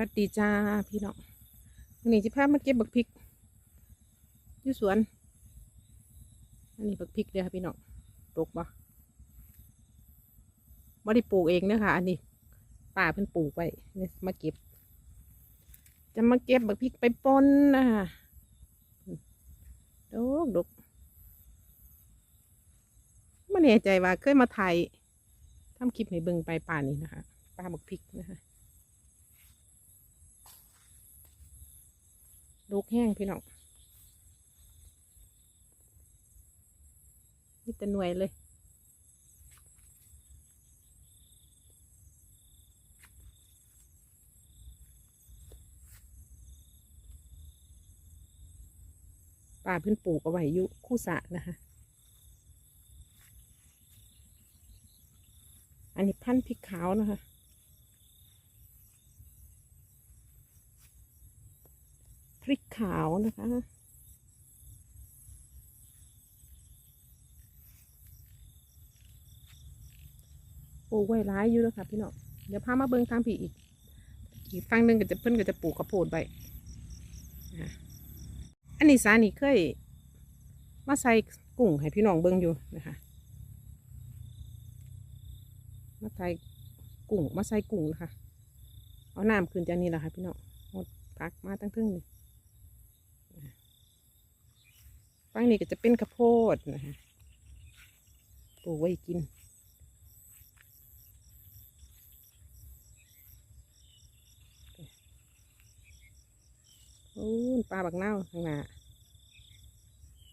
วัสดีจ้าพี่น้องวันนี้จะพามาเก็บบักพริกอยู่สวน อันนี้บักพริกเด้อค่ะพี่น้องปลูกบ่ไม่ได้ปลูกเองเด้อค่ะอันนี้ป้าเพิ่นปลูกไว้เนี่ยมาเก็บ จะมาเก็บบักพริกไปป่นนะคะดกดกไม่แน่ใจว่าเคยมาถ่ายทำคลิปให้เบิ่งไปป่านี้นะคะป้าบักพริกนะคะ ลูกแห้งพี่น้องนี่แต่หน่วยเลย ป่าเพิ่อนปลูกเอาไว้อยู่คู่สะนะคะ อันนี้พันธุ์พริกขาวนะคะ ริกขาวนะคะ ปลูกไว้ร้ายอยู่แล้วค่ะพี่น้อง เดี๋ยวพามาเบิ่งทางผีอีก อีกฝั่งหนึ่งก็จะเพิ่นก็จะปลูกข้าวโพดไว้อะอันนี้สานี่เคย มาใส่กุ้งให้พี่น้องเบิ่งอยู่นะคะ มาใส่กุ้งมาใส่กุ้งนะคะ เอาน้ำขึ้นจากนี้แหละค่ะพี่น้องหมดพักมาตั้งครึ่งนี่ ฝั่งนี้ก็จะเป็นข้าวโพดนะคะปลูกไว้กิน โอ้ปลาบักเน่าข้างหน้า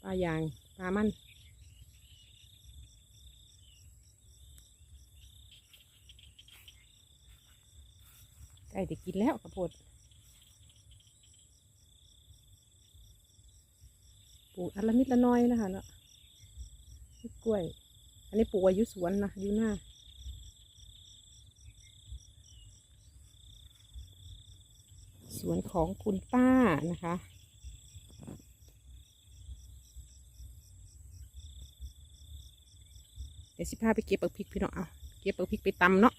ปลายาง ปลามันใกล้จะกินแล้วข้าวโพด ปลูกอันละนิดละน้อยนะคะเนาะกล้วย อันนี้ปลูกไว้อยุสวนนะอยู่หน้าสวนของคุณป้านะคะเดี๋ยวสิพาไปเก็บปักพริกพี่น้องเอาเก็บปักพริกไปตำเนาะ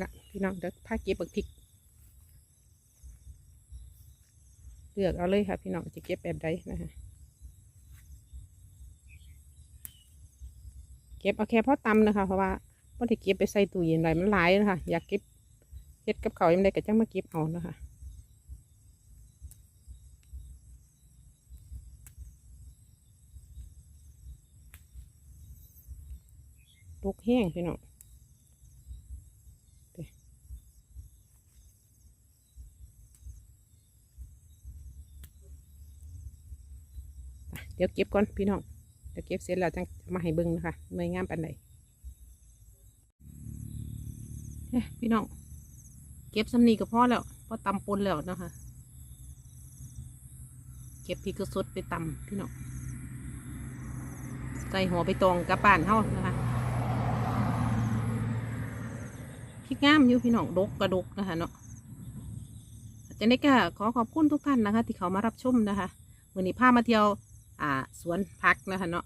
ละพี่น้องเดี๋ยวพาเก็บปักพริก เลือกเอาเลยค่ะ พี่น้องจะเก็บแบบใดนะคะเก็บเอาแค่พอตำนะคะ เพราะว่าพอที่เก็บไปใส่ตู้เย็นไรมันหลายนะคะอยากเก็บเฮ็ดกับเขายังไงก็จังมาเก็บเอานะคะลูกแห้งพี่น้อง เดี๋ยวเก็บก่อนพี่น้องเดี๋ยวเก็บเสร็จแล้วจังมาให้เบิ้งนะคะหน่วยงามปันใดเอ้พี่น้องเก็บสำนีก็พอแล้วพอตำปนแล้วนะคะเก็บพริกสดไปตำพี่น้องใส่หัวไปตองกับป่านเท่านะคะพริกงามอยู่พี่น้องดกกระดกนะคะเนาะจะได้ก็ขอขอบคุณทุกท่านนะคะ ที่เขามารับชมนะคะวันนี้พามาเที่ยว อ่า สวนพักนะคะเนาะ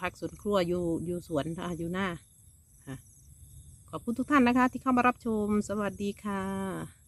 พักสวนครัวอยู่อยู่สวนนะคะอยู่หน้าค่ะขอบคุณทุกท่านนะคะ ที่เข้ามารับชม สวัสดีค่ะ